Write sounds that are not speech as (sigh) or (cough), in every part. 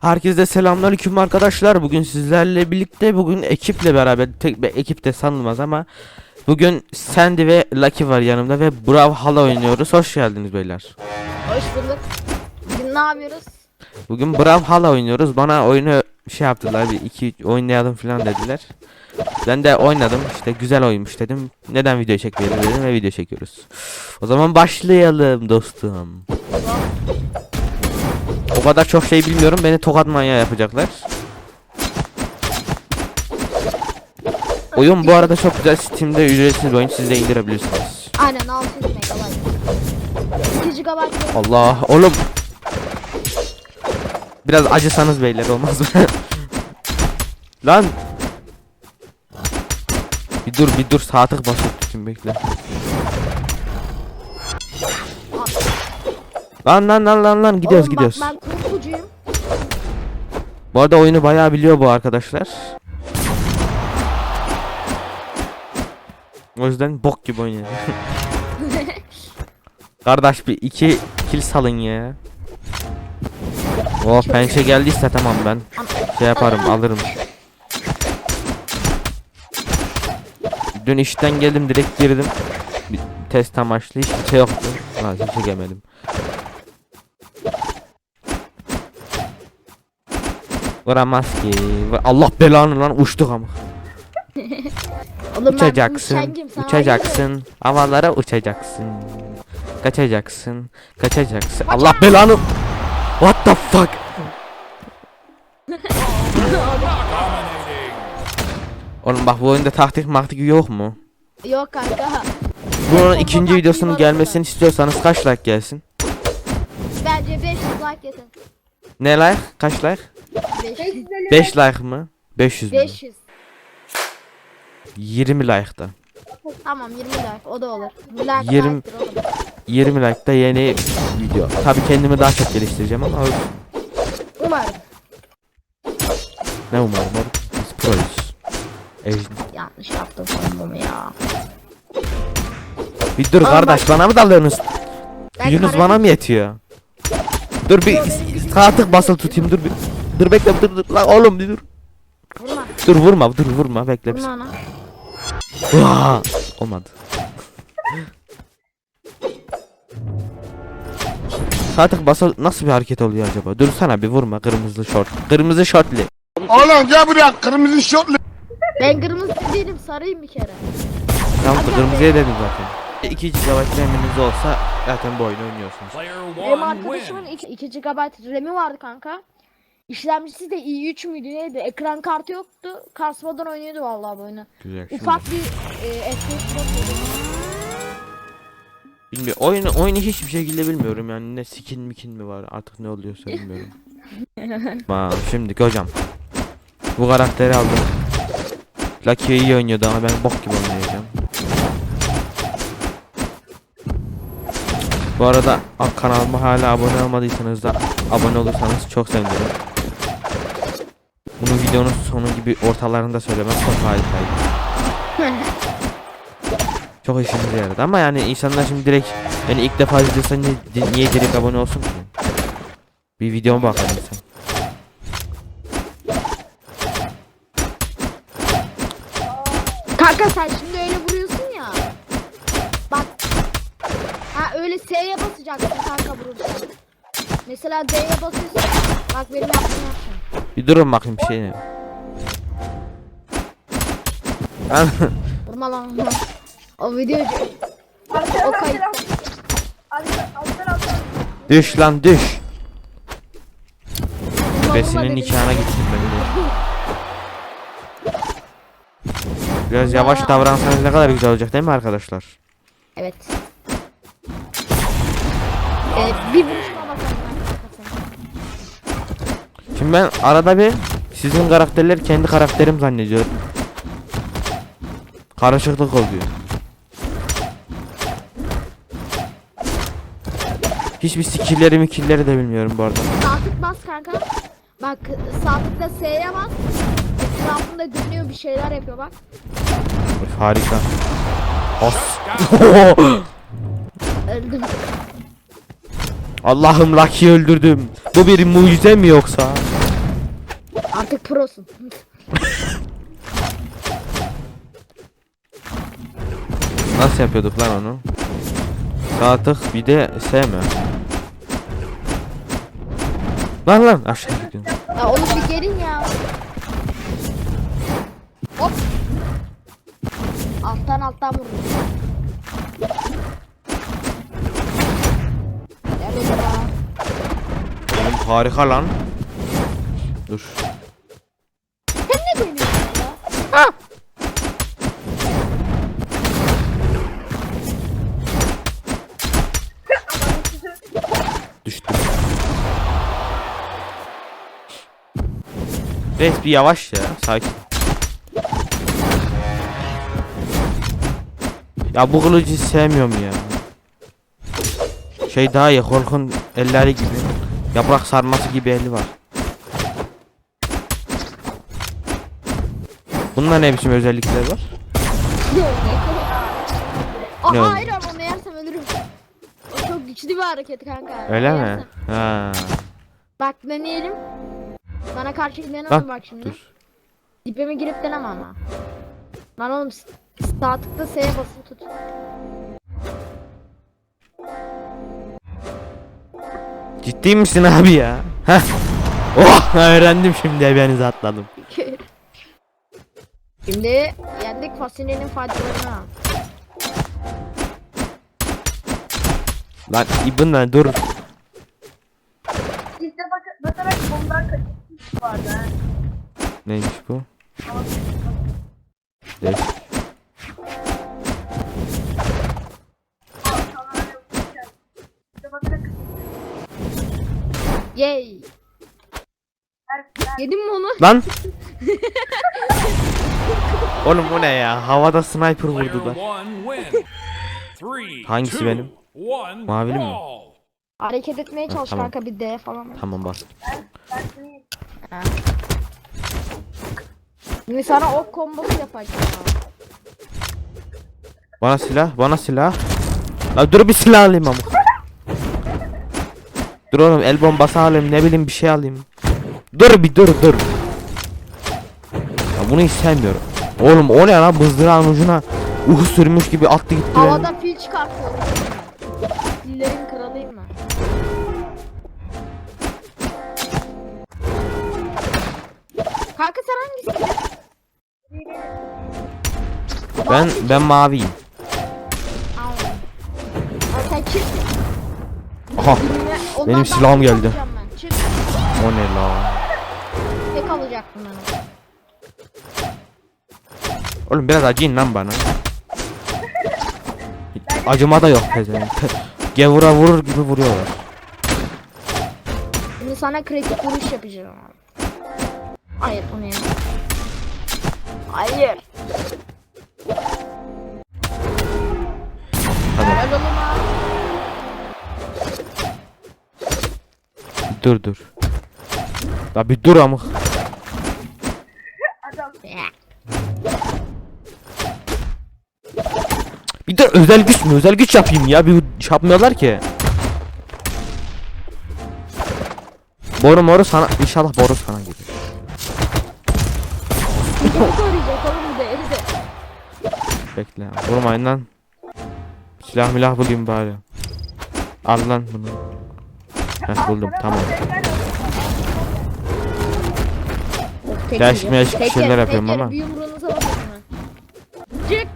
Herkese selamünaleyküm arkadaşlar. Bugün sizlerle birlikte bugün ekiple beraber tek bir ekip de sanılmaz ama bugün Sandy ve Lucky var yanımda ve Brav Hala oynuyoruz. Hoş geldiniz beyler. Hoş bulduk. Bugün ne yapıyoruz? Bugün Brav Hala oynuyoruz. Bana oyunu şey yaptılar bir iki oynayalım falan dediler. Ben de oynadım işte güzel oymuş dedim. Neden video çekmeyelim dedim ve video çekiyoruz. O zaman başlayalım dostum. O kadar çok şey bilmiyorum. Beni tokat manyağı yapacaklar. Oyun bu arada çok güzel. Steam'de ücretsiz oyun. Siz de indirebilirsiniz. Aynen 600 MB. 2 GB. Allah oğlum. Biraz acısanız beyler olmaz mı? (laughs) Lan. Bir dur bir dur saatlik basıp tutayım bekle. Lan lan lan lan lan gidiyoruz Oğlum gidiyoruz. Bak ben korkucuyum. Bu arada oyunu bayağı biliyor bu arkadaşlar. O yüzden bok gibi oynuyor. (laughs) Kardeş bir iki kill salın ya. Oh pençe geldiyse tamam ben şey yaparım alırım. Dün işten geldim direkt girdim. Bir test amaçlı hiçbir şey yoktu. Ha çekemedim. Vuramaz ki. Allah belanı lan uçtuk ama. (laughs) Oğlum ben Uçacaksın. Sana Uçacaksın. Havalara uçacaksın. Kaçacaksın. Kaçacaksın. Allah belanı. What the fuck? (laughs) Oğlum bak bu oyunda taktik maktik yok mu? Yok kanka. Bunun ikinci videosunun gelmesini istiyorsanız kaç like gelsin? Bence 500 like yeter. Ne like? Kaç like? 500. 5 like mı? 500 mü? 500. 20 like da. Tamam 20 like o da olur. Like 20 like'tır oğlum. 20 like da yeni video. Tabii kendimi daha çok geliştireceğim ama Umarım. ne umarım oğlum. Biz proyuz. Ejder. Yanlış yaptım sonunda ya. Bir dur Oğlum kardeş bana mı dalıyorsunuz? Ben kare- bana mı yetiyor? Dur bir saatlik basılı tutayım dur bir. Dur bekle dur dur lan oğlum dur. Vurma. Dur vurma dur vurma bekle. Vurma ana. Vaa! Olmadı. Saatlik basılı nasıl bir hareket oluyor acaba? Dursana bir vurma kırmızı şort. Kırmızı şortlu. Oğlum gel buraya kırmızı şortlu. Ben kırmızı değilim sarıyım bir kere. Tamam kırmızıya dedim zaten. 2 GB RAM'iniz olsa zaten bu oyunu oynuyorsunuz. Benim arkadaşımın 2, 2 GB RAM'i vardı kanka. İşlemcisi de i3 müydü neydi? Ekran kartı yoktu. Kasmadan oynuyordu vallahi bu oyunu. Güzel şimdi. Ufak bir e, FPS drop Bilmiyorum. Oyunu, oyunu hiçbir şekilde bilmiyorum yani ne skin mikin mi var artık ne oluyorsa bilmiyorum. (laughs) Tamam şimdi hocam. Bu karakteri aldım. Lucky iyi oynuyordu ama ben bok gibi oynayacağım. Bu arada kanalıma hala abone olmadıysanız da abone olursanız çok sevinirim. Bunu videonun sonu gibi ortalarında söylemem çok harikaydı. (laughs) Çok işimize yaradı ama yani insanlar şimdi direkt yani ilk defa izliyorsa niye, niye direkt abone olsun ki? Bir videoma bakalım sen. Kanka sen şimdi öyle vuruyorsun ya. Bak. Ha öyle S'ye basacaksın kanka vurursan. Mesela D'ye basıyorsun. Bak benim yaptığımı yapsın. Bir durun bakayım bir şey (laughs) Vurma lan. O videocu. O kayıt. düş lan düş. Besinin nikahına gitsin ben de. (laughs) Biraz yavaş davransanız ne kadar güzel olacak değil mi arkadaşlar? Evet. Ee, bir Şimdi ben arada bir sizin karakterleri kendi karakterim zannediyorum. Karışıklık oluyor. Hiçbir skill'leri mikilleri de bilmiyorum bu arada. Sağ tık bas kanka. Bak sağ tıkla S'ye bas. Etrafında dönüyor bir şeyler yapıyor bak. Of, harika. Of. (laughs) Öldüm. Allah'ım Lucky'yi öldürdüm. Bu bir mucize mi yoksa? Artık prosun. Nasıl yapıyorduk lan onu? Sağ tık bir de sevme. Lan lan aşağı gidiyorum. Ya oğlum bir gelin ya. Hop. Alttan alttan. Gel oğlum ya. Oğlum harika lan. Dur. Reis bir yavaş ya. Sakin. Ya bu kılıcı sevmiyorum ya. Şey daha iyi. Hulk'un elleri gibi. Yaprak sarması gibi eli var. Bunda ne biçim özellikler var? Aa, Ne oldu? hayır ama onu yersem ölürüm. O çok güçlü bir hareket kanka. Öyle mi? yersem- Ha. Bak deneyelim. Bana karşı denemem Bak, bak şimdi. Dur. Dipeme girip deneme ama. Lan oğlum sağ tıkla S'ye basılı tut. Ciddi misin abi ya? Heh. Oh (laughs) öğrendim şimdi ebenizi atladım. (laughs) Şimdi yendik fasulyenin faydalarını al. Lan ibn lan dur. Sizde bak bakarak ondan kaçırmış vardı ha. Neymiş bu? Bakarak Yay. her Yedin mi onu? Lan. (laughs) Oğlum bu ne ya? Havada sniper vurdular. Hangisi benim? Mavili mi? Hareket etmeye çalış tamam. kanka bir D falan. Tamam bas. Şimdi sana ok kombosu yapacağım. Bana silah, bana silah. La dur bir silah alayım ama. Dur oğlum el bombası alayım ne bileyim bir şey alayım. Dur bir dur dur. Ya bunu hiç sevmiyorum. Oğlum o ne lan bızdırağın ucuna uhu sürmüş gibi attı gitti. Havada fil çıkartıyorum. Fillerin Sen hangisi? Ben ben maviyim. Sen çık. Aha ondan Benim silahım geldi. alacağım ben. Çık. o ne la? Tek alacaktım ben. Oğlum biraz acıyın lan bana. Acıma da yok pezevenk. Gevura vurur gibi vuruyorlar. Şimdi sana kritik vuruş yapacağım abi. Hayır onu yemem. Hayır. Abi. Dur dur. La bir dur amık. Bir de özel güç mü? Özel güç yapayım ya. Bir şey yapmıyorlar ki. Boru moru sana inşallah boru sana oğlum eri de. Bekle. Vurmayın lan. Silah milah bulayım bari. Al lan bunu. Heh buldum tamam. Tek Değişik yiyeceğim. meşik şeyler yapıyorum tek yer, ama. Bir. Çık.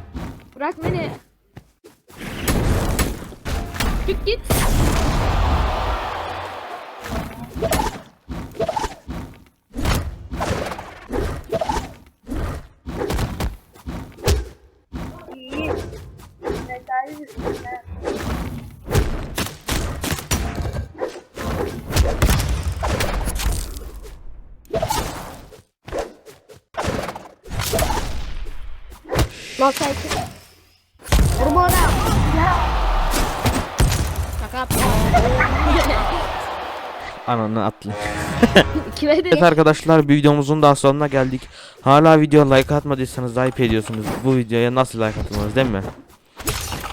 Bırak beni. Çık git. Vur bana. Şaka yaptım. (laughs) Ananı atla. Kime Evet dedi? arkadaşlar bir videomuzun daha sonuna geldik. Hala video like atmadıysanız ayıp ediyorsunuz. Bu videoya nasıl like atılmaz değil mi?